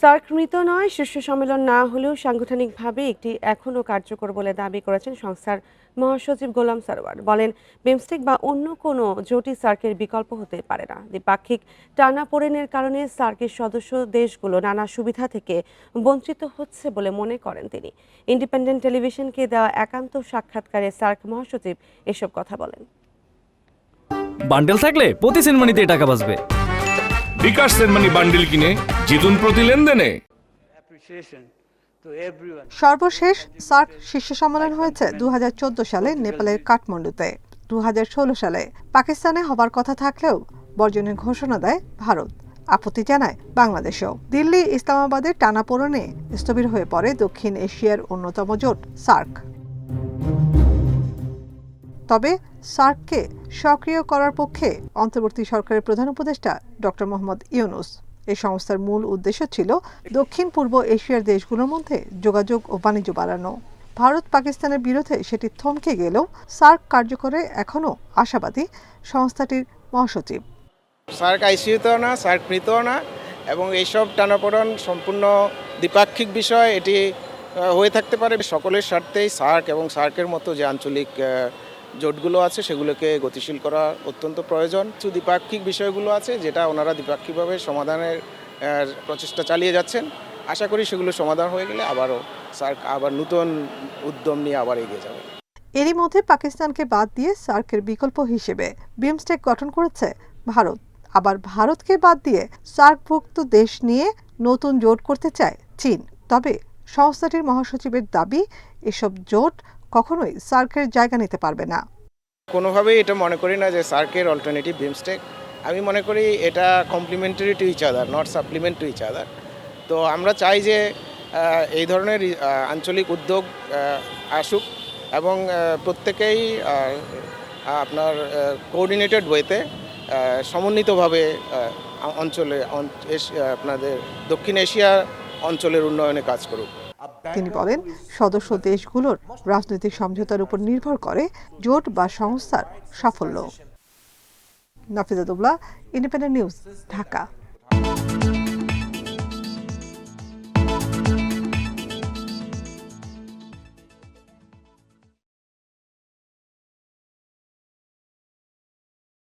SAARC মৃত নয়, শীর্ষ সম্মেলন না হলেও সাংগঠনিকভাবে একটি এখনও কার্যকর বলে দাবি করেছেন সংস্থার মহাসচিব গোলাম সারওয়ার বলেন, বিমস্টেক বা অন্য কোনো জোটই সার্কের বিকল্প হতে পারে না। দ্বিপাক্ষিক টানাপোড়েনের কারণে সার্কের সদস্য দেশগুলো নানা সুবিধা থেকে বঞ্চিত হচ্ছে বলে মনে করেন তিনি। ইন্ডিপেন্ডেন্ট টেলিভিশনকে দেওয়া একান্ত সাক্ষাৎকারে সার্ক মহাসচিব এসব কথা বলেন। বান্ডেল থাকলে প্রতি সেনমানিতে টাকা বাঁচবে। বিকাশ সেনমানি বান্ডিল কিনে জিতুন প্রতি লেনদেনে. সর্বশেষ সার্ক শীর্ষ সম্মেলন হয়েছে দু সালে নেপালের কাঠমান্ডুতে। দু হাজার ষোলো সালে পাকিস্তানে হবার কথা থাকলেও বর্জনের ঘোষণা দেয় ভারত। আপত্তি জানায় বাংলাদেশও। দিল্লি ইসলামাবাদের টানাপোড়েনে স্থবির হয়ে পড়ে দক্ষিণ এশিয়ার অন্যতম জোট সার্ক। তবে সার্ককে সক্রিয় করার পক্ষে অন্তর্বর্তী সরকারের প্রধান উপদেষ্টা ডক্টর মোহাম্মদ ইউনুস। এই সংস্থার মূল উদ্দেশ্য ছিল দক্ষিণ পূর্ব এশিয়ার দেশগুলোর মধ্যে যোগাযোগ ও বাণিজ্য বাড়ানো। ভারত পাকিস্তানের বিরুদ্ধে সেটি থমকে গেলেও সার্ক কার্যকরে এখনও আশাবাদী সংস্থাটির মহাসচিব। সার্ক আইসিইউতেও না, সার্ক মৃতও না, এবং এইসব টানাপোড়ন সম্পূর্ণ দ্বিপাক্ষিক বিষয়, এটি হয়ে থাকতে পারে। সকলের স্বার্থেই সার্ক এবং সার্কের মতো যে আঞ্চলিক জোটগুলো আছে, সেগুলোকে গতিশীল করা অত্যন্ত প্রয়োজন। কিছু দ্বিপাক্ষিক বিষয়গুলো আছে, যেটা ওনারা দ্বিপাক্ষিকভাবে সমাধানের প্রচেষ্টা চালিয়ে যাচ্ছেন। আশা করি সেগুলো সমাধান হয়ে গেলে আবারও সার্ক, আবার নতুন উদ্যম নিয়ে আবার এগিয়ে যাবে। এরই মধ্যে পাকিস্তানকে বাদ দিয়ে সার্কের বিকল্প হিসেবে বিমস্টেক গঠন করেছে ভারত। আবার ভারতকে বাদ দিয়ে সার্কভুক্ত দেশ নিয়ে নতুন জোট করতে চায় চীন। তবে সংস্থাটির মহাসচিবের দাবি, এসব জোট কখনোই সার্কের জায়গা নিতে পারবে না। কোনোভাবেই এটা মনে করি না যে সার্কের অল্টারনেটিভ বিমস্টেক আমি মনে করি এটা complementary to each other not supplement to each other তো আমরা চাই যে এই ধরনের আঞ্চলিক উদ্যোগ আসুক এবং প্রত্যেকেই আপনার কোঅর্ডিনেটেড ওয়েতে সমন্বিতভাবে অঞ্চলে আপনাদের দক্ষিণ এশিয়া অঞ্চলের উন্নয়নে কাজ করুক। তিনি বলেন সদস্য দেশগুলোর রাজনৈতিক সমঝোতার উপর নির্ভর করে জোট বা সংস্থার সাফল্য। Nafizadullah independent news Dhaka.